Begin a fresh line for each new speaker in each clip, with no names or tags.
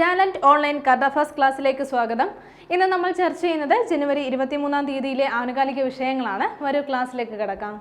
Talent online കഥ first ക്ലാസ്സിലേക്ക് സ്വാഗതം. ഇന്ന് നമ്മൾ ചർച്ച ചെയ്യുന്നത് ജനുവരി ഇരുപത്തിമൂന്നാം തീയതിയിലെ ആനുകാലിക വിഷയങ്ങളാണ്. വരൂ ക്ലാസ്സിലേക്ക് കിടക്കാം.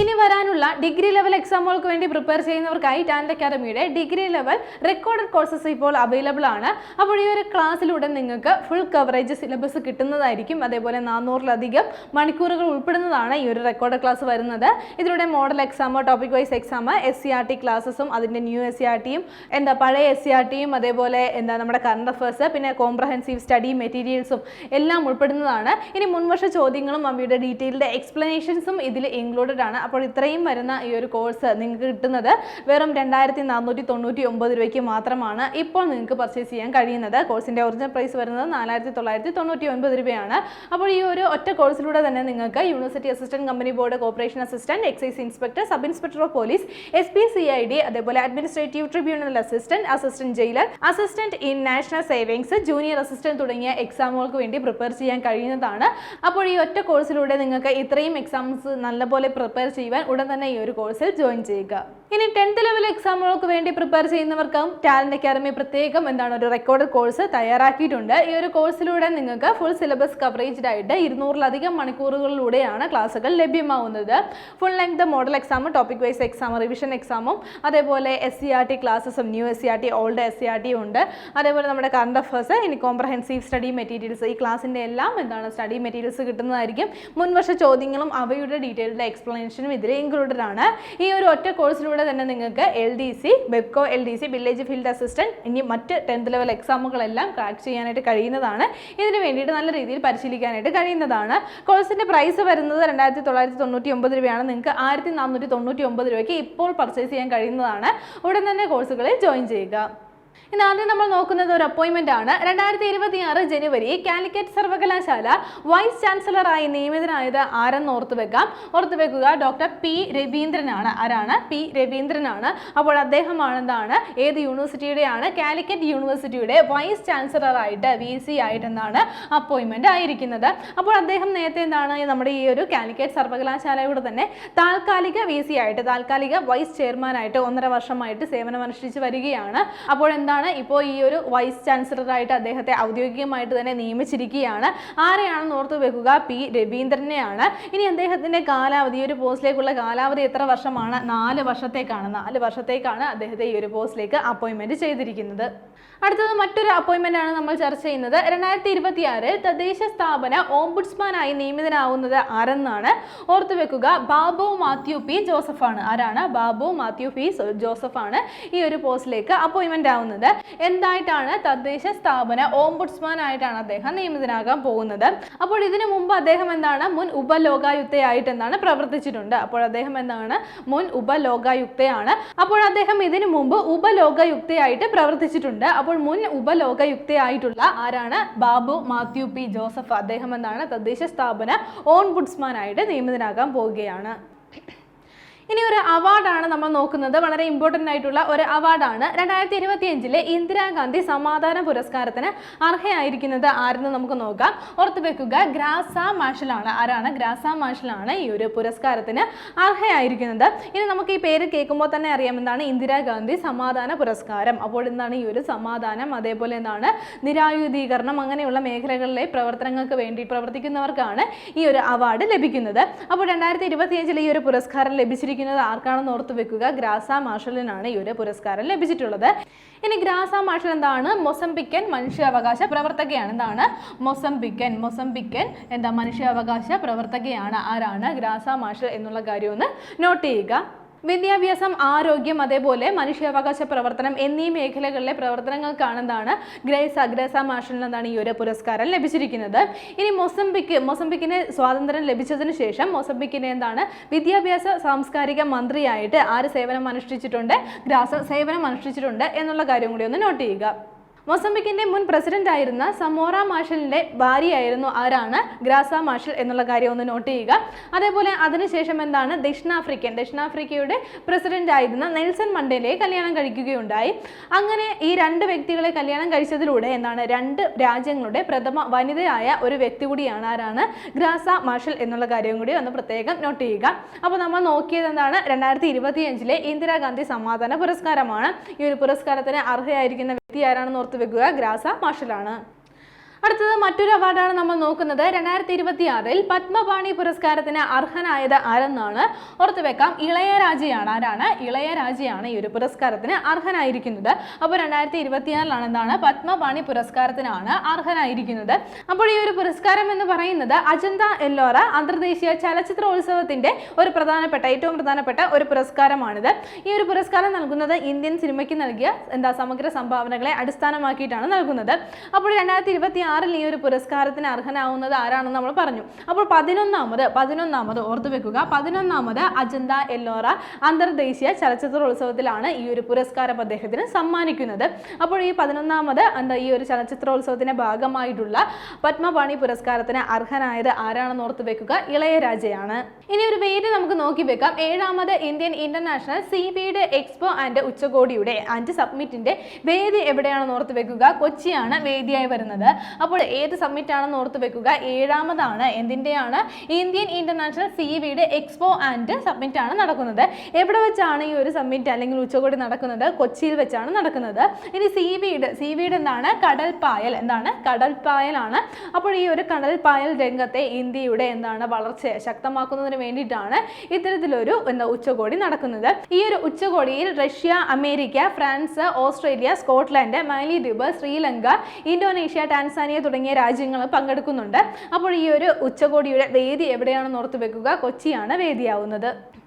ഇനി വരാനുള്ള ഡിഗ്രി ലെവൽ എക്സാമുകൾക്ക് വേണ്ടി പ്രിപ്പയർ ചെയ്യുന്നവർക്കായി ടാലന്റ് അക്കാദമിയുടെ ഡിഗ്രി ലെവൽ റെക്കോർഡഡ് കോഴ്സസ് ഇപ്പോൾ അവൈലബിൾ ആണ്. അപ്പോൾ ഈ ഒരു ക്ലാസ്സിലൂടെ നിങ്ങൾക്ക് ഫുൾ കവറേജ് സിലബസ് കിട്ടുന്നതായിരിക്കും. അതേപോലെ നാനൂറിലധികം മണിക്കൂറുകൾ ഉൾപ്പെടുന്നതാണ് ഈ ഒരു റെക്കോർഡ് ക്ലാസ് വരുന്നത്. ഇതിലൂടെ model exam topic wise exam S C R T ക്ലാസ്സസും അതിന്റെ ന്യൂ എസ് സി ആർ ടിയും എന്താ പഴയ എസ് സി ആർ ടിയും അതേപോലെ എന്താ നമ്മുടെ കറണ്ട് അഫേഴ്സ് പിന്നെ കോംപ്രഹെൻസീവ് സ്റ്റഡി മെറ്റീരിയൽസും എല്ലാം ഉൾപ്പെടുന്നതാണ്. ഇനി മുൻവർഷ ചോദ്യങ്ങളും അവയുടെ ഡീറ്റെയിൽഡ് എക്സ്പ്ലനേഷൻസും ഇതിൽ ഇൻക്ലൂഡഡ് ആണ്. അപ്പോൾ ഇത്രയും വരുന്ന ഈ ഒരു കോഴ്സ് നിങ്ങൾക്ക് കിട്ടുന്നത് വെറും രണ്ടായിരത്തി നാനൂറ്റി തൊണ്ണൂറ്റി ഒമ്പത് രൂപയ്ക്ക് മാത്രമാണ് ഇപ്പോൾ നിങ്ങൾക്ക് പർച്ചേസ് ചെയ്യാൻ കഴിയുന്നത്. കോഴ്സിന്റെ ഒറിജിനൽ പ്രൈസ് വരുന്നത് നാലായിരത്തി തൊള്ളായിരത്തി തൊണ്ണൂറ്റി ഒൻപത് രൂപയാണ്. അപ്പോൾ ഈ ഒരു ഒറ്റ കോഴ്സിലൂടെ തന്നെ നിങ്ങൾക്ക് university assistant company board corporation assistant excise inspector sub inspector of police S P C I D അതേപോലെ administrative tribunal assistant assistant jailer assistant in national savings junior assistant തുടങ്ങിയ എക്സാമുകൾക്ക് വേണ്ടി പ്രിപ്പയർ ചെയ്യാൻ കഴിയുന്നതാണ്. അപ്പോൾ ഈ ഒറ്റ കോഴ്സിലൂടെ നിങ്ങൾക്ക് ഇത്രയും എക്സാംസ് നല്ലപോലെ പ്രിപ്പയർ ചെയ്യുവാൻ ഉടൻ തന്നെ ഈ ഒരു കോഴ്സിൽ ജോയിൻ ചെയ്യുക. ഇനി ടെൻത്ത് ലെവൽ എക്സാമുകൾക്ക് വേണ്ടി പ്രിപ്പയർ ചെയ്യുന്നവർക്കും ടാലന്റ് അക്കാദമി പ്രത്യേകം എന്താണ് ഒരു റെക്കോർഡ് കോഴ്സ് തയ്യാറാക്കിയിട്ടുണ്ട്. ഈ ഒരു കോഴ്സിലൂടെ നിങ്ങൾക്ക് ഫുൾ സിലബസ് കവറേജ്ഡ് ആയിട്ട് ഇരുന്നൂറിലധികം മണിക്കൂറുകളിലൂടെയാണ് ക്ലാസ്സുകൾ ലഭ്യമാവുന്നത്. Full length model exam topic wise exam revision എക്സാമും അതേപോലെ S C R T ക്ലാസ്സസും new S C R T old S C R T ഉണ്ട്. അതേപോലെ നമ്മുടെ കറണ്ട് അഫേഴ്സ് ഇനി കോംപ്രഹെൻസീവ് സ്റ്റഡി മെറ്റീരിയൽസ് ഈ ക്ലാസ്സിന്റെ എല്ലാം എന്താണ് സ്റ്റഡി മെറ്റീരിയൽസ് കിട്ടുന്നതായിരിക്കും. മുൻവർഷ ചോദ്യങ്ങളും അവയുടെ ഡീറ്റെയിൽഡ് എക്സ്പ്ലനേഷനും ഇതിൽ ഇൻക്ലൂഡഡ് ആണ്. ഈ ഒരു ഒറ്റ കോഴ്സിലൂടെ തന്നെ നിങ്ങൾക്ക് L D C വെബ്കോ L D C village field assistant ഇനി മറ്റ് ടെൻത്ത് ലെവൽ എക്സാമുകളെല്ലാം ക്രാക്ക് ചെയ്യാനായിട്ട് കഴിയുന്നതാണ്. ഇതിന് വേണ്ടിയിട്ട് നല്ല രീതിയിൽ പരിശീലിക്കാനായിട്ട് കഴിയുന്നതാണ്. കോഴ്സിന്റെ പ്രൈസ് വരുന്നത് രണ്ടായിരത്തി തൊള്ളായിരത്തി തൊണ്ണൂറ്റി ഒമ്പത് രൂപയാണ്. നിങ്ങൾക്ക് ആയിരത്തി നാനൂറ്റി തൊണ്ണൂറ്റി ഒമ്പത് രൂപയ്ക്ക് ഇപ്പോൾ പർച്ചേസ് ചെയ്യാൻ കഴിയുന്നതാണ്. ഉടൻ തന്നെ കോഴ്സുകളിൽ ജോയിൻ ചെയ്യുക. ഇന്ന് ആദ്യം നമ്മൾ നോക്കുന്നത് ഒരു അപ്പോയിന്റ്മെന്റ് ആണ്. രണ്ടായിരത്തി ഇരുപത്തി ആറ് ജനുവരി കാലിക്കറ്റ് സർവകലാശാല വൈസ് ചാൻസലറായി നിയമിതനായത് ആരെന്ന് ഓർത്തു വെക്കാം? ഓർത്തു വെക്കുക ഡോക്ടർ പി രവീന്ദ്രനാണ്. ആരാണ്? പി രവീന്ദ്രനാണ്. അപ്പോൾ അദ്ദേഹമാണ് എന്താണ് ഏത് യൂണിവേഴ്സിറ്റിയുടെയാണ് കാലിക്കറ്റ് യൂണിവേഴ്സിറ്റിയുടെ വൈസ് ചാൻസലറായിട്ട് വി സി ആയിട്ട് എന്താണ് അപ്പോയിന്റ്മെന്റ് ആയിരിക്കുന്നത്. അപ്പോൾ അദ്ദേഹം നേരത്തെ എന്താണ് നമ്മുടെ ഈ ഒരു കാലിക്കറ്റ് സർവകലാശാലയുടെ തന്നെ താൽക്കാലിക വി സി ആയിട്ട് താൽക്കാലിക വൈസ് ചെയർമാനായിട്ട് ഒന്നര വർഷമായിട്ട് സേവനമനുഷ്ഠിച്ച് വരികയാണ്. അപ്പോൾ എന്താണ് ഇപ്പോൾ ഈ ഒരു വൈസ് ചാൻസലറായിട്ട് അദ്ദേഹത്തെ ഔദ്യോഗികമായിട്ട് തന്നെ നിയമിച്ചിരിക്കുകയാണ്. ആരെയാണെന്ന് ഓർത്ത് വെക്കുക? പി. രവീന്ദ്രനെയാണ്. ഇനി അദ്ദേഹത്തിന്റെ കാലാവധി ഈ ഒരു പോസ്റ്റിലേക്കുള്ള കാലാവധി എത്ര വർഷമാണ്? നാല് വർഷത്തേക്കാണ്. നാല് വർഷത്തേക്കാണ് അദ്ദേഹത്തെ ഈ ഒരു പോസ്റ്റിലേക്ക് അപ്പോയിൻമെന്റ് ചെയ്തിരിക്കുന്നത്. അടുത്തത് മറ്റൊരു അപ്പോയിൻമെന്റ് ആണ് നമ്മൾ ചർച്ച ചെയ്യുന്നത്. രണ്ടായിരത്തി ഇരുപത്തി ആറിൽ തദ്ദേശ സ്ഥാപന ഓംബുഡ്സ്മാനായി നിയമിതനാവുന്നത് ആരെന്നാണ് ഓർത്തു വെക്കുക? ബാബു മാത്യു പി. ജോസഫാണ്. ആരാണ്? ബാബു മാത്യു പി. ജോസഫാണ് ഈ ഒരു പോസ്റ്റിലേക്ക് അപ്പോയിൻമെന്റ് ആവുന്നത് എന്തായിട്ടാണ് തദ്ദേശ സ്ഥാപന ഓംബുഡ്സ്മാൻ ആയിട്ടാണ് അദ്ദേഹം നിയമിതനാകാൻ പോകുന്നത്. അപ്പോൾ ഇതിനു മുമ്പ് അദ്ദേഹം എന്താണ്? മുൻ ഉപലോകായുക്തയായിട്ട് എന്താണ് പ്രവർത്തിച്ചിട്ടുണ്ട്. അപ്പോൾ അദ്ദേഹം എന്താണ്? മുൻ ഉപലോകായുക്തയാണ്. അപ്പോൾ അദ്ദേഹം ഇതിനു മുമ്പ് ഉപലോകയുക്തയായിട്ട് പ്രവർത്തിച്ചിട്ടുണ്ട്. അപ്പോൾ മുൻ ഉപലോകയുക്തയായിട്ടുള്ള ആരാണ്? ബാബു മാത്യു പി ജോസഫ്. അദ്ദേഹം എന്താണ്? തദ്ദേശ സ്ഥാപന ഓൺബുഡ്സ്മാൻ ആയിട്ട് നിയമിതനാകാൻ പോവുകയാണ്. ഇനി ഒരു അവാർഡാണ് നമ്മൾ നോക്കുന്നത്. വളരെ ഇമ്പോർട്ടന്റ് ആയിട്ടുള്ള ഒരു അവാർഡാണ്. രണ്ടായിരത്തി ഇരുപത്തി അഞ്ചിലെ ഇന്ദിരാഗാന്ധി സമാധാന പുരസ്കാരത്തിന് അർഹയായിരിക്കുന്നത് ആരെന്ന് നമുക്ക് നോക്കാം. ഓർത്ത് വെക്കുക ഗ്രാസ മാഷലാണ്. ആരാണ്? ഗ്രാസ മാഷലാണ് ഈ ഒരു പുരസ്കാരത്തിന് അർഹയായിരിക്കുന്നത്. ഇനി നമുക്ക് ഈ പേര് കേൾക്കുമ്പോൾ തന്നെ അറിയാം എന്താണ് ഇന്ദിരാഗാന്ധി സമാധാന പുരസ്കാരം. അപ്പോൾ എന്താണ് ഈ ഒരു സമാധാനം? അതേപോലെ എന്താണ് നിരായുധീകരണം? അങ്ങനെയുള്ള മേഖലകളിലെ പ്രവർത്തനങ്ങൾക്ക് വേണ്ടി പ്രവർത്തിക്കുന്നവർക്കാണ് ഈ ഒരു അവാർഡ് ലഭിക്കുന്നത്. അപ്പോൾ രണ്ടായിരത്തി ഇരുപത്തിയഞ്ചിൽ ഈ ഒരു പുരസ്കാരം ലഭിച്ചിരിക്കുന്നത് ആർക്കാണെന്ന് ഓർത്ത് വെക്കുക. ഗ്രാസ മാർഷലിനാണ് ഈ ഒരു പുരസ്കാരം ലഭിച്ചിട്ടുള്ളത്. ഇനി ഗ്രാസ മാർഷൽ എന്താണ്? മൊസംബിക്കൻ മനുഷ്യാവകാശ പ്രവർത്തകയാണ്. എന്താണ്? മൊസംബിക്കൻ മൊസംബിക്കൻ എന്താ? മനുഷ്യാവകാശ പ്രവർത്തകയാണ്. ആരാണ്? ഗ്രാസ മാർഷൽ എന്നുള്ള കാര്യം ഒന്ന് നോട്ട് ചെയ്യുക. വിദ്യാഭ്യാസം ആരോഗ്യം അതേപോലെ മനുഷ്യാവകാശ പ്രവർത്തനം എന്നീ മേഖലകളിലെ പ്രവർത്തനങ്ങൾക്കാണെന്നാണ് ഗ്രേസ് അഗ്രസ മാർഷലിന് നിന്നാണ് ഈ ഒരു പുരസ്കാരം ലഭിച്ചിരിക്കുന്നത്. ഇനി മൊസംബിക്ക് മൊസംബിക്കിന് സ്വാതന്ത്ര്യം ലഭിച്ചതിന് ശേഷം മൊസംബിക്കിനെ എന്താണ്? വിദ്യാഭ്യാസ സാംസ്കാരിക മന്ത്രിയായിട്ട് ആര് സേവനം അനുഷ്ഠിച്ചിട്ടുണ്ട് ഗ്രാസ സേവനം അനുഷ്ഠിച്ചിട്ടുണ്ട് എന്നുള്ള കാര്യം കൂടി ഒന്ന് നോട്ട് ചെയ്യുക. മൊസംബിക്കിന്റെ മുൻ പ്രസിഡന്റ് ആയിരുന്ന സമോറ മാർഷലിന്റെ ഭാര്യയായിരുന്നു ആരാണ്? ഗ്രാസ മാർഷൽ എന്നുള്ള കാര്യം ഒന്ന് നോട്ട് ചെയ്യുക. അതേപോലെ അതിനുശേഷം എന്താണ്? ദക്ഷിണാഫ്രിക്കൻ. ദക്ഷിണാഫ്രിക്കയുടെ പ്രസിഡന്റ് ആയിരുന്ന നെൽസൺ മണ്ടേലയെ കല്യാണം കഴിക്കുകയുണ്ടായി. അങ്ങനെ ഈ രണ്ട് വ്യക്തികളെ കല്യാണം കഴിച്ചതിലൂടെ എന്താണ്? രണ്ട് രാജ്യങ്ങളുടെ പ്രഥമ വനിതയായ ഒരു വ്യക്തി കൂടിയാണ് ആരാണ്? ഗ്രാസ മാർഷൽ എന്നുള്ള കാര്യം കൂടി ഒന്ന് പ്രത്യേകം നോട്ട് ചെയ്യുക. അപ്പോൾ നമ്മൾ നോക്കിയത് എന്താണ്? രണ്ടായിരത്തി ഇരുപത്തിയഞ്ചിലെ ഇന്ദിരാഗാന്ധി സമാധാന പുരസ്കാരമാണ്. ഈ ഒരു പുരസ്കാരത്തിന് അർഹയായിരിക്കുന്ന വ്യക്തി ആരാണെന്ന് ഓർത്ത് വെക്കുക ഗ്രാസ മാർഷലാണ് അടുത്തത് മറ്റൊരു അവാർഡാണ് നമ്മൾ നോക്കുന്നത്. രണ്ടായിരത്തി ഇരുപത്തി ആറിൽ പത്മപാണി പുരസ്കാരത്തിന് അർഹനായത് ആരെന്നാണ് ഓർത്ത് വെക്കാം. ഇളയരാജയാണ് ആരാണ്? ഇളയരാജയാണ് ഈ ഒരു പുരസ്കാരത്തിന് അർഹനായിരിക്കുന്നത്. അപ്പോൾ രണ്ടായിരത്തി ഇരുപത്തിയാറിലാണ് എന്താണ്? പത്മപാണി പുരസ്കാരത്തിനാണ് അർഹനായിരിക്കുന്നത്. അപ്പോൾ ഈ ഒരു പുരസ്കാരം എന്ന് പറയുന്നത് അജന്ത എല്ലോറ അന്തർദേശീയ ചലച്ചിത്രോത്സവത്തിന്റെ ഒരു പ്രധാനപ്പെട്ട ഏറ്റവും പ്രധാനപ്പെട്ട ഒരു പുരസ്കാരമാണിത്. ഈ ഒരു പുരസ്കാരം നൽകുന്നത് ഇന്ത്യൻ സിനിമയ്ക്ക് നൽകിയ എന്താ സമഗ്ര സംഭാവനകളെ അടിസ്ഥാനമാക്കിയിട്ടാണ് നൽകുന്നത്. അപ്പോൾ രണ്ടായിരത്തി ആറിൽ ഈ ഒരു പുരസ്കാരത്തിന് അർഹനാവുന്നത് ആരാണെന്ന് നമ്മൾ പറഞ്ഞു. അപ്പോൾ പതിനൊന്നാമത് പതിനൊന്നാമത് ഓർത്തു വെക്കുക. പതിനൊന്നാമത് അജന്ത എല്ലോറ അന്തർദേശീയ ചലച്ചിത്രോത്സവത്തിലാണ് ഈ ഒരു പുരസ്കാരം അദ്ദേഹത്തിന് സമ്മാനിക്കുന്നത്. അപ്പോൾ ഈ പതിനൊന്നാമത് എന്താ ഈ ഒരു ചലച്ചിത്രോത്സവത്തിന്റെ ഭാഗമായിട്ടുള്ള പത്മപാണി പുരസ്കാരത്തിന് അർഹനായത് ആരാണെന്ന് ഓർത്തു വെക്കുക? ഇളയരാജയാണ്. ഇനി ഒരു പേര് നമുക്ക് നോക്കി വെക്കാം. ഏഴാമത് ഇന്ത്യൻ ഇന്റർനാഷണൽ സി ബിയുടെ എക്സ്പോ ആൻഡ് ഉച്ചകോടിയുടെ ആൻഡ് സബ്മിറ്റിന്റെ വേദി എവിടെയാണെന്ന് ഓർത്ത് വെക്കുക? കൊച്ചിയാണ് വേദിയായി വരുന്നത്. അപ്പോൾ ഏത് സമ്മിറ്റ് ആണെന്ന് ഓർത്ത് വെക്കുക. ഏഴാമതാണ് എന്തിന്റെയാണ് ഇന്ത്യൻ ഇന്റർനാഷണൽ സി വിയുടെ എക്സ്പോ ആൻഡ് സബ്മിറ്റ് ആണ് നടക്കുന്നത്. എവിടെ വെച്ചാണ് ഈ ഒരു സബ്മിറ്റ് അല്ലെങ്കിൽ ഉച്ചകോടി നടക്കുന്നത്? കൊച്ചിയിൽ വെച്ചാണ് നടക്കുന്നത്. ഇനി സി വിയുടെ സി വിയുടെ എന്താണ്? കടൽപ്പായൽ. എന്താണ്? കടൽപ്പായലാണ്. അപ്പോൾ ഈ ഒരു കടൽപ്പായൽ രംഗത്തെ ഇന്ത്യയുടെ എന്താണ് വളർച്ച ശക്തമാക്കുന്നതിന് വേണ്ടിയിട്ടാണ് ഇത്തരത്തിലൊരു എന്താ ഉച്ചകോടി നടക്കുന്നത്. ഈ ഒരു ഉച്ചകോടിയിൽ Russia America France Australia Scotland മാലിദ്വീപ് ശ്രീലങ്ക ഇന്തോനേഷ്യ ടാൻസാനിയ തുടങ്ങിയ രാജ്യങ്ങൾ പങ്കെടുക്കുന്നുണ്ട്. അപ്പോൾ ഈ ഒരു ഉച്ചകോടിയുടെ വേദി എവിടെയാണെന്ന് ഓർത്ത് വെക്കുക. കൊച്ചിയാണ് വേദിയാവുന്നത്.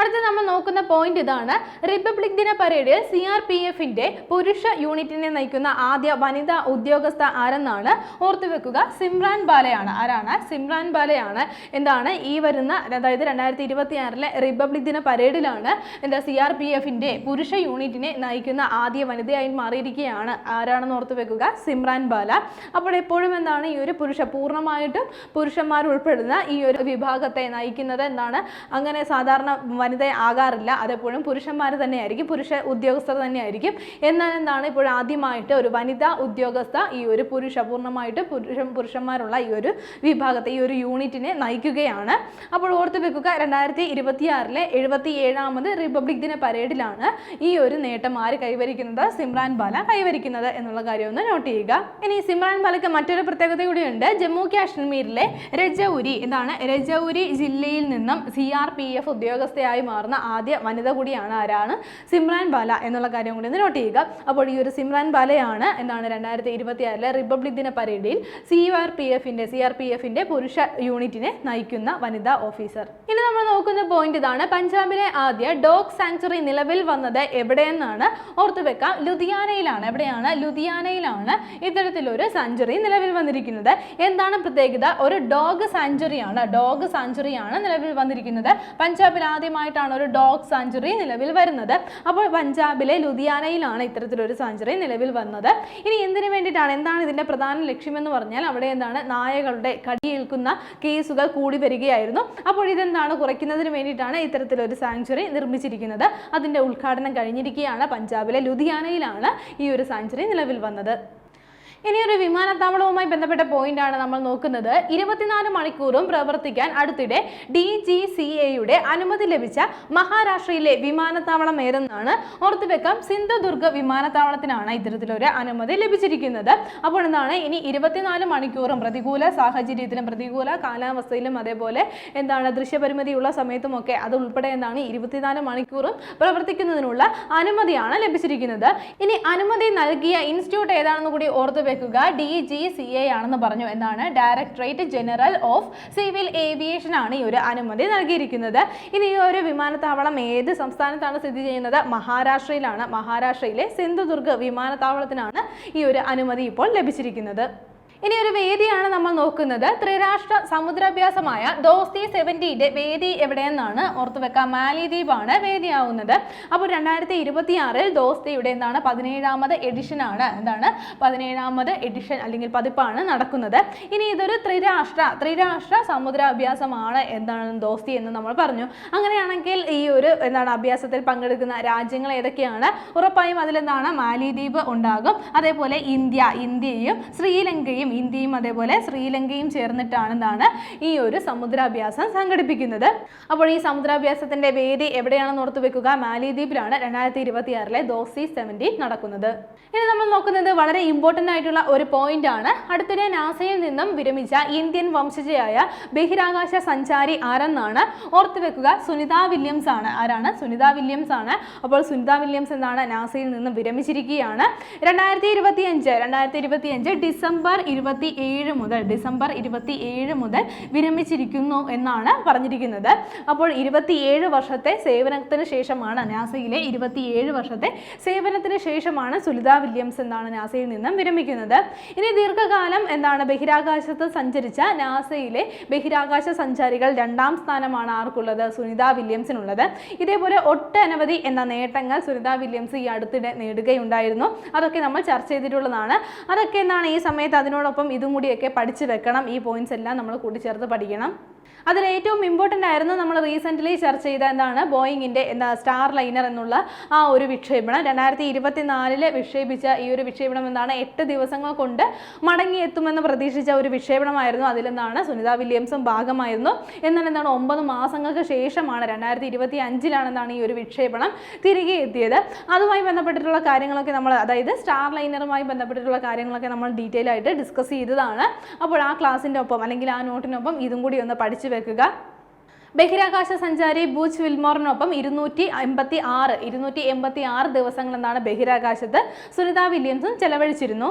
അടുത്ത നമ്മൾ നോക്കുന്ന പോയിന്റ് ഇതാണ്. റിപ്പബ്ലിക് ദിന പരേഡിൽ സി ആർ പി എഫിന്റെ പുരുഷ യൂണിറ്റിനെ നയിക്കുന്ന ആദ്യ വനിതാ ഉദ്യോഗസ്ഥ ആരെന്നാണ്? ഓർത്തുവെക്കുക സിമ്രാൻ ബാലയാണ്. ആരാണ്? സിമ്രാൻ ബാലയാണ്. എന്താണ്? ഈ വരുന്ന അതായത് രണ്ടായിരത്തി ഇരുപത്തി ആറിലെ റിപ്പബ്ലിക് ദിന പരേഡിലാണ് എന്താ സി ആർ പി എഫിന്റെ പുരുഷ യൂണിറ്റിനെ നയിക്കുന്ന ആദ്യ വനിതയായി മാറിയിരിക്കുകയാണ്. ആരാണെന്ന് ഓർത്തു വെക്കുക? സിമ്രാൻ ബാല. അപ്പോൾ എപ്പോഴും എന്താണ് ഈ ഒരു പുരുഷ പൂർണമായിട്ടും പുരുഷന്മാർ ഉൾപ്പെടുന്ന ഈ ഒരു വിഭാഗത്തെ നയിക്കുന്നത് എന്താണ്? അങ്ങനെ സാധാരണ വനിത ആകാറില്ല. അതെപ്പോഴും പുരുഷന്മാർ തന്നെയായിരിക്കും പുരുഷ ഉദ്യോഗസ്ഥർ തന്നെയായിരിക്കും. എന്നാൽ എന്താണ് ഇപ്പോൾ ആദ്യമായിട്ട് ഒരു വനിതാ ഉദ്യോഗസ്ഥ ഈ ഒരു പുരുഷ പൂർണമായിട്ട് പുരുഷ പുരുഷന്മാരുള്ള ഈ ഒരു വിഭാഗത്തെ ഈ ഒരു യൂണിറ്റിനെ നയിക്കുകയാണ്. അപ്പോൾ ഓർത്ത് വെക്കുക രണ്ടായിരത്തി ഇരുപത്തിയാറിലെ എഴുപത്തി ഏഴാമത് റിപ്പബ്ലിക് ദിന പരേഡിലാണ് ഈ ഒരു നേട്ടം ആര് കൈവരിക്കുന്നത്? സിമ്രാൻ ബാല കൈവരിക്കുന്നത് എന്നുള്ള കാര്യം ഒന്ന് നോട്ട് ചെയ്യുക. ഇനി സിമ്രാൻ ബാലയ്ക്ക് മറ്റൊരു പ്രത്യേകത കൂടിയുണ്ട് ജമ്മു കാശ്മീരിലെ രജൌരി എന്താണ് രജൌരി ജില്ലയിൽ നിന്നും സി ആർ പി എഫ് ഉദ്യോഗസ്ഥയായി മാറുന്ന ആദ്യ വനിത കൂടിയാണ് ആരാണ്? സിമ്രാൻ ബാല എന്നുള്ള കാര്യം കൂടി ഒന്ന് നോട്ട് ചെയ്യുക. അപ്പോൾ ഈ ഒരു സിമ്രാൻ ബാലയാണ് എന്താണ് രണ്ടായിരത്തി ഇരുപത്തി ആറിലെ റിപ്പബ്ലിക് ദിന പരേഡിൽ സി ആർ പി എഫിന്റെ സി ആർ പി എഫിന്റെ പുരുഷ യൂണിറ്റിനെ നയിക്കുന്ന വനിതാ ഓഫീസർ. ഇനി നമ്മൾ നോക്കുന്ന പോയിന്റ് ഇതാണ്. പഞ്ചാബിലെ ആദ്യ ഡോഗ് സാങ്ച്വറി നിലവിൽ വന്നത് എവിടെയെന്നാണ് ഓർത്തു വെക്കാം. ലുധിയാനയിലാണ്. എവിടെയാണ്? ലുധിയാനയിലാണ് ഇത്തരത്തിലൊരു സാങ്ച്വറി നിലവിൽ വന്നിരിക്കുന്നത്. എന്താണ് പ്രത്യേകത? ഒരു ഡോഗ് സാങ്ച്വറിയാണ്. ഡോഗ് സാങ്ച്വറിയാണ് നിലവിൽ വന്നിരിക്കുന്നത്. പഞ്ചാബിൽ ആദ്യമായിട്ടാണ് ഒരു ഡോഗ് സാഞ്ചുറി നിലവിൽ വരുന്നത്. അപ്പോൾ പഞ്ചാബിലെ ലുധിയാനയിലാണ് ഇത്തരത്തിലൊരു സാഞ്ചുറി നിലവിൽ വന്നത്. ഇനി എന്തിനു വേണ്ടിയിട്ടാണ്? എന്താണ് ഇതിന്റെ പ്രധാന ലക്ഷ്യമെന്ന് പറഞ്ഞാൽ അവിടെ എന്താണ് നായകളുടെ കടിയേൽക്കുന്ന കേസുകൾ കൂടി വരികയായിരുന്നു. അപ്പോൾ ഇതെന്താണ് കുറയ്ക്കുന്നതിന് വേണ്ടിയിട്ടാണ് ഇത്തരത്തിലൊരു സാങ്ച്വറി നിർമ്മിച്ചിരിക്കുന്നത്. അതിന്റെ ഉദ്ഘാടനം കഴിഞ്ഞിരിക്കുകയാണ് പഞ്ചാബിലെ ലുധിയാനയിലാണ് ഈ ഒരു സാങ്ച്വറി നിലവിൽ വന്നത്. ഇനി ഒരു വിമാനത്താവളവുമായി ബന്ധപ്പെട്ട പോയിന്റ് ആണ് നമ്മൾ നോക്കുന്നത്. ഇരുപത്തിനാല് മണിക്കൂറും പ്രവർത്തിക്കാൻ അടുത്തിടെ ഡി ജി സി എയുടെ അനുമതി ലഭിച്ച മഹാരാഷ്ട്രയിലെ വിമാനത്താവളം ഏതെന്നാണ് ഓർത്തു വെക്കാം സിന്ധുദുർഗ് വിമാനത്താവളത്തിനാണ് ഇത്തരത്തിലൊരു അനുമതി ലഭിച്ചിരിക്കുന്നത്. അപ്പോൾ എന്താണ്? ഇനി ഇരുപത്തിനാല് മണിക്കൂറും പ്രതികൂല സാഹചര്യത്തിലും പ്രതികൂല കാലാവസ്ഥയിലും അതേപോലെ എന്താണ് ദൃശ്യപരിമിതിയുള്ള സമയത്തുമൊക്കെ അത് ഉൾപ്പെടെ എന്താണ് ഇരുപത്തിനാല് മണിക്കൂറും പ്രവർത്തിക്കുന്നതിനുള്ള അനുമതിയാണ് ലഭിച്ചിരിക്കുന്നത്. ഇനി അനുമതി നൽകിയ ഇൻസ്റ്റിറ്റ്യൂട്ട് ഏതാണെന്ന് കൂടി ഓർത്തു വെക്കുക. ഡി ജി സി എ ആണെന്ന് പറഞ്ഞു എന്നാണ് directorate general of civil aviation ആണ് ഈ ഒരു അനുമതി നൽകിയിരിക്കുന്നത്. ഇനി ഈ ഒരു വിമാനത്താവളം ഏത് സംസ്ഥാനത്താണ് സ്ഥിതി ചെയ്യുന്നത്? മഹാരാഷ്ട്രയിലാണ്. മഹാരാഷ്ട്രയിലെ സിന്ധുദുർഗ് വിമാനത്താവളത്തിനാണ് ഈ ഒരു അനുമതി ഇപ്പോൾ ലഭിച്ചിരിക്കുന്നത്. ഇനി ഒരു വേദിയാണ് നമ്മൾ നോക്കുന്നത്. ത്രിരാഷ്ട്ര സമുദ്രാഭ്യാസമായ ദോസ്തി സെവന്റിയുടെ വേദി എവിടെയെന്നാണ് ഓർത്തുവെക്കാം മാലിദ്വീപാണ് വേദിയാവുന്നത്. അപ്പോൾ രണ്ടായിരത്തി ഇരുപത്തി ആറിൽ ദോസ്തിയുടെ എന്താണ്? പതിനേഴാമത് എഡിഷനാണ് എന്താണ്? പതിനേഴാമത് എഡിഷൻ അല്ലെങ്കിൽ പതിപ്പാണ് നടക്കുന്നത്. ഇനി ഇതൊരു ത്രിരാഷ്ട്ര ത്രിരാഷ്ട്ര സമുദ്രാഭ്യാസമാണ് എന്താണ് ദോസ്തി എന്ന് നമ്മൾ പറഞ്ഞു. അങ്ങനെയാണെങ്കിൽ ഈ ഒരു എന്താണ് അഭ്യാസത്തിൽ പങ്കെടുക്കുന്ന രാജ്യങ്ങൾ ഏതൊക്കെയാണ്? ഉറപ്പായും അതിലെന്താണ്? മാലിദ്വീപ് ഉണ്ടാകും. അതേപോലെ ഇന്ത്യ ഇന്ത്യയും ശ്രീലങ്കയും ഇന്ത്യയും അതേപോലെ ശ്രീലങ്കയും ചേർന്നിട്ടാണ് എന്താണ് ഈ ഒരു സമുദ്രാഭ്യാസം സംഘടിപ്പിക്കുന്നത്. അപ്പോൾ ഈ സമുദ്രാഭ്യാസത്തിന്റെ വേദി എവിടെയാണെന്ന് ഓർത്തു വെക്കുക? മാലിദ്വീപിലാണ് രണ്ടായിരത്തി ഇരുപത്തി ആറിലെ ദോസി സെവന്റി നടക്കുന്നത്. ഇനി നമ്മൾ നോക്കുന്നത് വളരെ ഇമ്പോർട്ടന്റ് ആയിട്ടുള്ള ഒരു പോയിന്റ് ആണ്. അടുത്തിടെ നാസയിൽ നിന്നും വിരമിച്ച ഇന്ത്യൻ വംശജയായ ബഹിരാകാശ സഞ്ചാരി ആരെന്നാണ് ഓർത്തു വെക്കുക? സുനിത വില്യംസ് ആണ്. ആരാണ്? സുനിത വില്യംസ് ആണ്. അപ്പോൾ സുനിത വില്യംസ് എന്നാണ് നാസയിൽ നിന്നും വിരമിച്ചിരിക്കുകയാണ്. രണ്ടായിരത്തി ഇരുപത്തി അഞ്ച് രണ്ടായിരത്തി ഇരുപത്തി അഞ്ച് ഡിസംബർ ഇരുപത്തി ഏഴ് മുതൽ ഡിസംബർ ഇരുപത്തി ഏഴ് മുതൽ വിരമിച്ചിരിക്കുന്നു എന്നാണ് പറഞ്ഞിരിക്കുന്നത്. അപ്പോൾ ഇരുപത്തിയേഴ് വർഷത്തെ സേവനത്തിന് ശേഷമാണ് നാസയിലെ ഇരുപത്തിയേഴ് വർഷത്തെ സേവനത്തിന് ശേഷമാണ് സുലിത വില്യംസ് എന്നാണ് നാസയിൽ നിന്നും വിരമിക്കുന്നത്. ഇനി ദീർഘകാലം എന്താണ് ബഹിരാകാശത്ത് സഞ്ചരിച്ച നാസയിലെ ബഹിരാകാശ സഞ്ചാരികൾ രണ്ടാം സ്ഥാനമാണ് ആർക്കുള്ളത്? സുനിത വില്യംസിനുള്ളത്. ഇതേപോലെ ഒട്ടനവധി എന്ന നേട്ടങ്ങൾ സുനിത വില്യംസ് ഈ അടുത്തിടെ നേടുകയുണ്ടായിരുന്നു. അതൊക്കെ നമ്മൾ ചർച്ച ചെയ്തിട്ടുള്ളതാണ്. അതൊക്കെ എന്താണ് ഈ സമയത്ത് അതിനോടൊപ്പം ഇതും കൂടിയൊക്കെ പഠിച്ചു വെക്കണം. ഈ പോയിന്റ്സ് എല്ലാം നമ്മൾ കൂട്ടിച്ചേർത്ത് പഠിക്കണം. അതിൽ ഏറ്റവും ഇമ്പോർട്ടന്റ് ആയിരുന്നു നമ്മൾ റീസെന്റ്ലി ചർച്ച ചെയ്ത എന്താണ് ബോയിങ്ങിന്റെ എന്താ സ്റ്റാർ ലൈനർ എന്നുള്ള ആ ഒരു വിക്ഷേപണം. രണ്ടായിരത്തി ഇരുപത്തി നാലിൽ വിക്ഷേപിച്ച ഈ ഒരു വിക്ഷേപണം എന്താണ് എട്ട് ദിവസങ്ങൾ കൊണ്ട് മടങ്ങിയെത്തുമെന്ന് പ്രതീക്ഷിച്ച ഒരു വിക്ഷേപണമായിരുന്നു അതിലെന്താണ് സുനിത വില്യംസും ഭാഗമായിരുന്നു. എന്നാൽ എന്താണ് ഒമ്പത് മാസങ്ങൾക്ക് ശേഷമാണ് രണ്ടായിരത്തി ഇരുപത്തി അഞ്ചിലാണെന്നാണ് ഈ ഒരു വിക്ഷേപണം തിരികെ എത്തിയത്. അതുമായി ബന്ധപ്പെട്ടിട്ടുള്ള കാര്യങ്ങളൊക്കെ നമ്മൾ അതായത് സ്റ്റാർ ലൈനറുമായി ബന്ധപ്പെട്ടിട്ടുള്ള കാര്യങ്ങളൊക്കെ നമ്മൾ ഡീറ്റെയിൽ ആയിട്ട് ഡിസ്കസ് ചെയ്തതാണ്. അപ്പോൾ ആ ക്ലാസ്സിന്റെ ഒപ്പം അല്ലെങ്കിൽ ആ നോട്ടിനൊപ്പം ഇതും കൂടി ഒന്ന് വെക്കുക. ബഹിരാകാശ സഞ്ചാരി ബൂച്ച് വിൽമോറിനൊപ്പം ഇരുന്നൂറ്റി എൺപത്തി ആറ് ഇരുന്നൂറ്റി എൺപത്തി ആറ് ദിവസങ്ങൾ എന്നാണ് ബഹിരാകാശത്ത് സുനിത വില്യംസും ചെലവഴിച്ചിരുന്നു.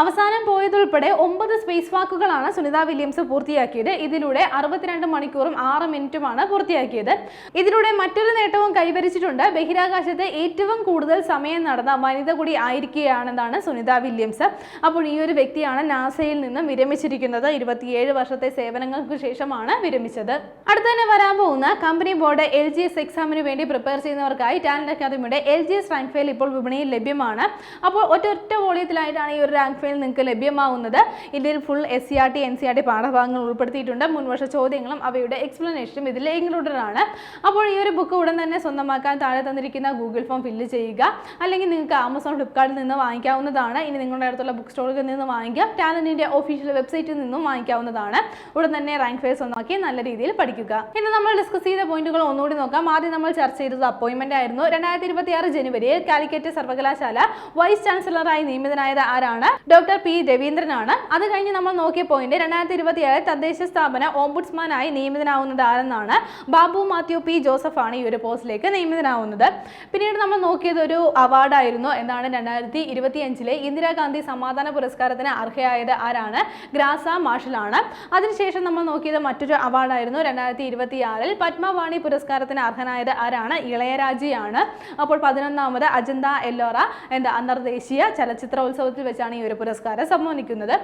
അവസാനം പോയതുൾപ്പെടെ ഒമ്പത് സ്പേസ് വാക്കുകളാണ് സുനിത വില്യംസ് പൂർത്തിയാക്കിയത്. ഇതിലൂടെ അറുപത്തിരണ്ട് മണിക്കൂറും ആറ് മിനിറ്റുമാണ് പൂർത്തിയാക്കിയത്. ഇതിലൂടെ മറ്റൊരു നേട്ടവും കൈവരിച്ചിട്ടുണ്ട്. ബഹിരാകാശത്ത് ഏറ്റവും കൂടുതൽ സമയം നടന്ന വനിത കൂടി ആയിരിക്കുകയാണെന്നാണ് സുനിത വില്യംസ്. അപ്പോൾ ഈ ഒരു വ്യക്തിയാണ് നാസയിൽ നിന്നും വിരമിച്ചിരിക്കുന്നത്. ഇരുപത്തിയേഴ് വർഷത്തെ സേവനങ്ങൾക്ക് ശേഷമാണ് വിരമിച്ചത്. അടുത്ത തന്നെ വരാൻ പോകുന്ന company board L G S എക്സാമിന് വേണ്ടി പ്രിപ്പയർ ചെയ്യുന്നവർക്കായി ടാലന്റ് അക്കാദമിയുടെ L G S rank file ഇപ്പോൾ വിപണിയിൽ ലഭ്യമാണ്. അപ്പോൾ ഒറ്റ ഒറ്റ വോളിയത്തിലായിട്ടാണ് ഈ ഒരു റാങ്ക് ഫെയിൽ നിങ്ങൾക്ക് ലഭ്യമാവുന്നത്. ഇതിൽ full S C R T N C R T പാഠഭാഗങ്ങൾ ഉൾപ്പെടുത്തിയിട്ടുണ്ട്. മുൻവർഷ ചോദ്യങ്ങളും അവയുടെ എക്സ്പ്ലനേഷനും ഇതിൽ ഇൻക്ലൂഡഡ് ആണ്. അപ്പോൾ ഈ ഒരു ബുക്ക് ഉടൻ തന്നെ സ്വന്തമാക്കാൻ താഴെ തന്നിരിക്കുന്ന ഗൂഗിൾ ഫോം ഫില്ല് ചെയ്യുക. അല്ലെങ്കിൽ നിങ്ങൾക്ക് ആമസോൺ ഫ്ലിപ്കാർട്ടിൽ നിന്ന് വാങ്ങിക്കാവുന്നതാണ്. ഇനി നിങ്ങളുടെ അടുത്തുള്ള ബുക്ക് സ്റ്റോറുകളിൽ നിന്ന് വാങ്ങിക്കാം. ടാലന്റിന്റെ ഒഫീഷ്യൽ വെബ്സൈറ്റിൽ നിന്നും വാങ്ങിക്കാവുന്നതാണ്. ഉടൻ തന്നെ റാങ്ക് ഫേസ് സ്വന്തമാക്കി നല്ല രീതിയിൽ പഠിക്കുക. ഇന്ന് നമ്മൾ ഡിസ്കസ് ചെയ്ത പോയിന്റുകൾ ഒന്നുകൂടി നോക്കാം. ആദ്യം നമ്മൾ ചർച്ച ചെയ്തത് അപ്പോയിന്റ്മെന്റ് ആയിരുന്നു. രണ്ടായിരത്തി ഇരുപത്തി ആറ് ജനുവരിയിൽ കാലിക്കറ്റ് സർവകലാശാല വൈസ് ചാൻസലറായി നിയമിതനായത് ആരാണ്? ഡോക്ടർ പി രവീന്ദ്രനാണ്. അത് കഴിഞ്ഞ് നമ്മൾ നോക്കിയ പോയിന്റ് രണ്ടായിരത്തി ഇരുപത്തി ഏഴ് തദ്ദേശ സ്ഥാപന ഓംബുഡ്സ്മാനായി നിയമിതനാവുന്നത് ആരെന്നാണ്? ബാബു മാത്യു പി ജോസഫ് ആണ് ഈ ഒരു പോസ്റ്റിലേക്ക് നിയമിതനാവുന്നത്. പിന്നീട് നമ്മൾ നോക്കിയത് ഒരു അവാർഡായിരുന്നു. എന്താണ്? രണ്ടായിരത്തി ഇരുപത്തി അഞ്ചിലെ ഇന്ദിരാഗാന്ധി സമാധാന പുരസ്കാരത്തിന് അർഹയായത് ആരാണ്? ഗ്രാസ മാർഷലാണ് അതിനുശേഷം നമ്മൾ നോക്കിയത് മറ്റൊരു അവാർഡായിരുന്നു രണ്ടായിരത്തി ഇരുപത്തി ആറിൽ പത്മവാണി പുരസ്കാരത്തിന് അർഹനായത് ആരാണ്? ഇളയരാജിയാണ്. അപ്പോൾ പതിനൊന്നാമത് അജന്ത എല്ലോറ എന്താ അന്തർദേശീയ ചലച്ചിത്രോത്സവത്തിൽ വെച്ചാണ് ഈ ഒരു പുരസ്കാരം സമ്മാനിക്കുന്നത്.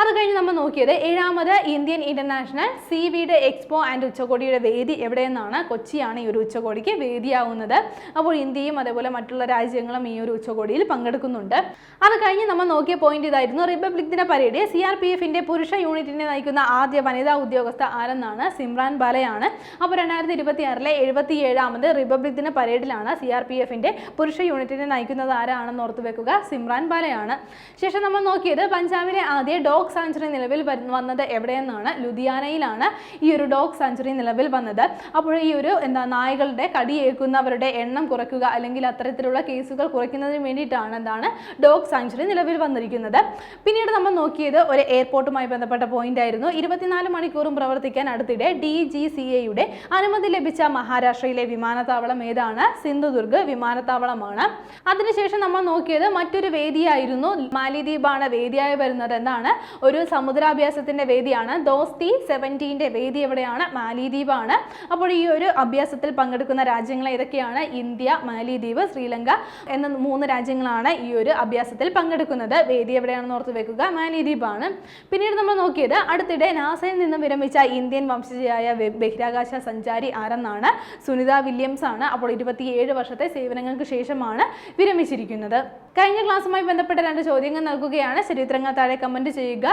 അത് കഴിഞ്ഞ് നമ്മൾ നോക്കിയത് ഏഴാമത് ഇന്ത്യൻ ഇന്റർനാഷണൽ സി വിയുടെ എക്സ്പോ ആൻഡ് ഉച്ചകോടിയുടെ വേദി എവിടെയെന്നാണ്. കൊച്ചിയാണ് ഈ ഒരു ഉച്ചകോടിക്ക് വേദിയാവുന്നത്. അപ്പോൾ ഇന്ത്യയും അതേപോലെ മറ്റുള്ള രാജ്യങ്ങളും ഈ ഒരു ഉച്ചകോടിയിൽ പങ്കെടുക്കുന്നുണ്ട്. അത് കഴിഞ്ഞ് നമ്മൾ നോക്കിയ പോയിന്റ് ഇതായിരുന്നു. റിപ്പബ്ലിക് ദിന പരേഡ്. സി ആർ പി എഫിന്റെ പുരുഷ യൂണിറ്റിനെ നയിക്കുന്ന ആദ്യ വനിതാ ഉദ്യോഗസ്ഥ ആരെന്നാണ്? സിമ്രാൻ ബാലയാണ്. അപ്പോൾ രണ്ടായിരത്തി ഇരുപത്തി ആറിലെ എഴുപത്തി ഏഴാമത് റിപ്പബ്ലിക് ദിന പരേഡിലാണ് സി ആർ പി എഫിന്റെ പുരുഷ യൂണിറ്റിനെ നയിക്കുന്നത് ആരാണെന്ന് ഓർത്തു വെക്കുക? സിമ്രാൻ ബാലയാണ്. ശേഷം നമ്മൾ നോക്കിയത് പഞ്ചാബിലെ ആദ്യ ഡോഗ് സാഞ്ചുറി നിലവിൽ വന്നത് എവിടെയെന്നാണ്? ലുധിയാനയിലാണ് ഈ ഒരു ഡോഗ് സാഞ്ചുറി നിലവിൽ വന്നത്. അപ്പോൾ ഈ ഒരു എന്താ നായകളുടെ കടിയേക്കുന്നവരുടെ എണ്ണം കുറയ്ക്കുക അല്ലെങ്കിൽ അത്തരത്തിലുള്ള കേസുകൾ കുറയ്ക്കുന്നതിന് വേണ്ടിയിട്ടാണ് എന്താണ് ഡോഗ് സാഞ്ചുറി നിലവിൽ വന്നിരിക്കുന്നത്. പിന്നീട് നമ്മൾ നോക്കിയത് ഒരു എയർപോർട്ടുമായി ബന്ധപ്പെട്ട പോയിന്റ് ആയിരുന്നു. ഇരുപത്തിനാല് മണിക്കൂറും പ്രവർത്തിക്കാൻ അടുത്തിടെ ഡി ജി സി എയുടെ അനുമതി ലഭിച്ച മഹാരാഷ്ട്രയിലെ വിമാനത്താവളം ഏതാണ്? സിന്ധുദുർഗ് വിമാനത്താവളമാണ്. അതിനുശേഷം നമ്മൾ നോക്കിയത് മറ്റൊരു വേദിയായിരുന്നു മാലിദ്വീപ് മാലദ്വീപാണ് വേദിയായി വരുന്നത് എന്താണ് ഒരു സമുദ്രാഭ്യാസത്തിന്റെ വേദിയാണ്. ദോസ്തി സെവന്റീന്റെ വേദി എവിടെയാണ്? മാലിദ്വീപാണ്. അപ്പോൾ ഈ ഒരു അഭ്യാസത്തിൽ പങ്കെടുക്കുന്ന രാജ്യങ്ങൾ ഏതൊക്കെയാണ്? ഇന്ത്യ മാലിദ്വീപ് ശ്രീലങ്ക എന്ന മൂന്ന് രാജ്യങ്ങളാണ് ഈ ഒരു അഭ്യാസത്തിൽ പങ്കെടുക്കുന്നത്. വേദി എവിടെയാണെന്ന് ഓർത്ത് വെക്കുക. മാലിദ്വീപാണ്. പിന്നീട് നമ്മൾ നോക്കിയത് അടുത്തിടെ നാസയിൽ നിന്ന് വിരമിച്ച ഇന്ത്യൻ വംശജയായ ബഹിരാകാശ സഞ്ചാരി ആരെന്നാണ്? സുനിത വില്യംസ് ആണ്. അപ്പോൾ ഇരുപത്തിയേഴ് വർഷത്തെ സേവനങ്ങൾക്ക് ശേഷമാണ് വിരമിച്ചിരിക്കുന്നത്. കഴിഞ്ഞ ക്ലാസ്സുമായി ബന്ധപ്പെട്ട രണ്ട് ചോദ്യങ്ങൾ നൽകുകയാണ് ചരിത്രങ്ങൾ താഴെ കമന്റ് ചെയ്യുക.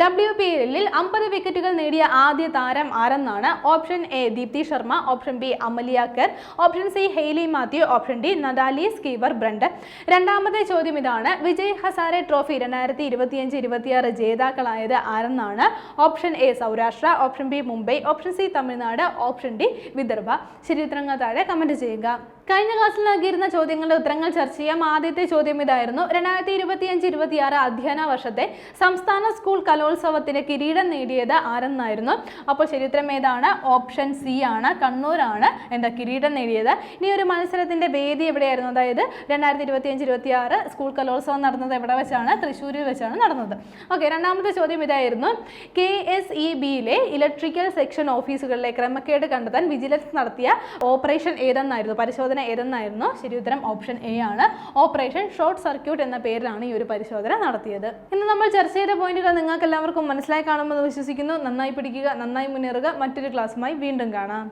ഡബ്ല്യു പി എല്ലിൽ അമ്പത് വിക്കറ്റുകൾ നേടിയ ആദ്യ താരം ആരെന്നാണ്? Option A Deepti Sharma. Option B Amelia Kerr. Option C Hayley Matthews. Option D Natalie Sciver Brunt. രണ്ടാമത്തെ ചോദ്യം ഇതാണ്. വിജയ് ഹസാരെ ട്രോഫി രണ്ടായിരത്തി ഇരുപത്തിയഞ്ച് ഇരുപത്തിയാറ് ജേതാക്കളായത് ആരെന്നാണ്? Option A Saurashtra. Option B Mumbai. Option C Tamil Nadu. Option D Vidarbha. ചരിത്രങ്ങൾ താഴെ comment ചെയ്യുക. കഴിഞ്ഞ ക്ലാസ്സിൽ നൽകിയിരുന്ന ചോദ്യങ്ങളുടെ ഉത്തരങ്ങൾ ചർച്ച ചെയ്യാം. ആദ്യത്തെ ചോദ്യം ഇതായിരുന്നു. രണ്ടായിരത്തി ഇരുപത്തിയഞ്ച് ഇരുപത്തിയാറ് അധ്യയന വർഷത്തെ സംസ്ഥാന സ്കൂൾ കലോത്സവത്തിന് കിരീടം നേടിയത് ആരെന്നായിരുന്നു? അപ്പോൾ ചരിത്രം ഏതാണ്? ഓപ്ഷൻ സി ആണ്. കണ്ണൂരാണ് എന്താ കിരീടം നേടിയത്. ഇനി ഒരു മത്സരത്തിന്റെ വേദി എവിടെയായിരുന്നു? അതായത് രണ്ടായിരത്തി ഇരുപത്തിയഞ്ച് ഇരുപത്തിയാറ് സ്കൂൾ കലോത്സവം നടന്നത് എവിടെ വെച്ചാണ്? തൃശ്ശൂരിൽ വെച്ചാണ് നടന്നത്. ഓക്കെ രണ്ടാമത്തെ ചോദ്യം ഇതായിരുന്നു. കെ എസ് ഇ ബിയിലെ ഇലക്ട്രിക്കൽ സെക്ഷൻ ഓഫീസുകളിലെ ക്രമക്കേട് കണ്ടെത്താൻ വിജിലൻസ് നടത്തിയ ഓപ്പറേഷൻ ഏതെന്നായിരുന്നു? പരിശോധന ഏതെന്നായിരുന്നു? ശരി ഉത്തരം ഓപ്ഷൻ എ ആണ്. ഓപ്പറേഷൻ ഷോർട്ട് സർക്യൂട്ട് എന്ന പേരിലാണ് ഈ ഒരു പരിശോധന നടത്തിയത്. ഇന്ന് നമ്മൾ ചർച്ച ചെയ്ത പോയിന്റുകൾ നിങ്ങൾക്ക് എല്ലാവർക്കും മനസ്സിലായി കാണുമെന്ന് വിശ്വസിക്കുന്നു. നന്നായി പിടിക്കുക നന്നായി മുന്നേറുക. മറ്റൊരു ക്ലാസ്സുമായി വീണ്ടും കാണാം.